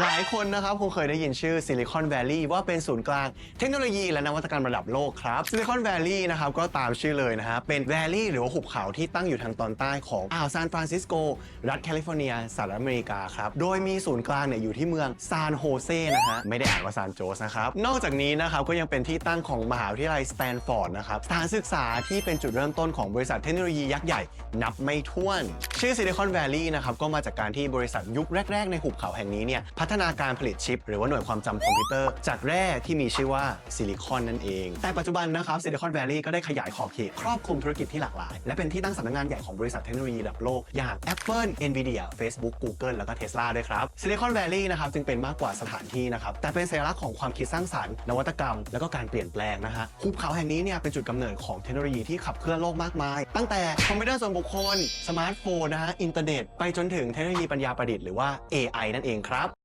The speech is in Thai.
หลายคนนะครับคงเคยได้ยินชื่อซิลิคอนแวลลีย์ว่าเป็นศูนย์กลางเทคโนโลยีและนวัตกรรมระดับโลกครับซิลิคอนแวลลีย์นะครับก็ตามชื่อเลยนะฮะเป็นแวลลีย์หรือว่าหุบเขาที่ตั้งอยู่ทางตอนใต้ของอ่าวซานฟรานซิสโก รัฐแคลิฟอร์เนียสหรัฐอเมริกาครับ โดยมีศูนย์กลางเนี่ยอยู่ที่เมืองซานโฮเซนะฮะไม่ได้อ่านว่าซานโจสนะครับ นอกจากนี้นะครับก็ยังเป็นที่ตั้งของมหาวิทยาลัยสแตนฟอร์ดนะครับสถานศึกษาที่เป็นจุดเริ่มต้นของบริษัทเทคโนโลยียักษ์ใหญ่นับไม่ถ้วน ชื่อซิลิคอนแวลลีย์นะครับก็มาจากการที่บริษัทยุคแรก ๆ ในหุบเขาแห่งนี้เนี่ยพัฒนาการผลิตชิป หรือว่าหน่วยความจำคอมพิวเตอร์ จากแร่ที่มีชื่อว่าซิลิคอนนั่นเอง แต่ปัจจุบันนะครับซิลิคอนแวลลีย์ก็ได้ขยายขอบเขตครอบคลุมธุรกิจที่หลากหลาย และเป็นที่ตั้งสำนักงานใหญ่ของบริษัทเทคโนโลยีระดับโลกอย่าง Apple Nvidia Facebook Google แล้วก็ Tesla ด้วยครับซิลิคอนแวลลีย์นะครับจึงเป็นมากกว่าสถานที่นะครับแต่เป็นสัญลักษณ์ของความคิดสร้างสรรค์นวัตกรรม แล้วก็การเปลี่ยนแปลงนะฮะหุบเขาแห่งนี้เนี่ยเป็นจุดกำเนิดของเทคโนโลยีที่ขับเคลื่อนโลกมากมาย ตั้งแต่คอมพิวเตอร์ส่วนบุคคล สมาร์ทโฟนนะฮะอินเทอร์เน็ต ไปจนถึงเทคโนโลยีปัญญาประดิษฐ์หรือว่า AI นั่นเองครับ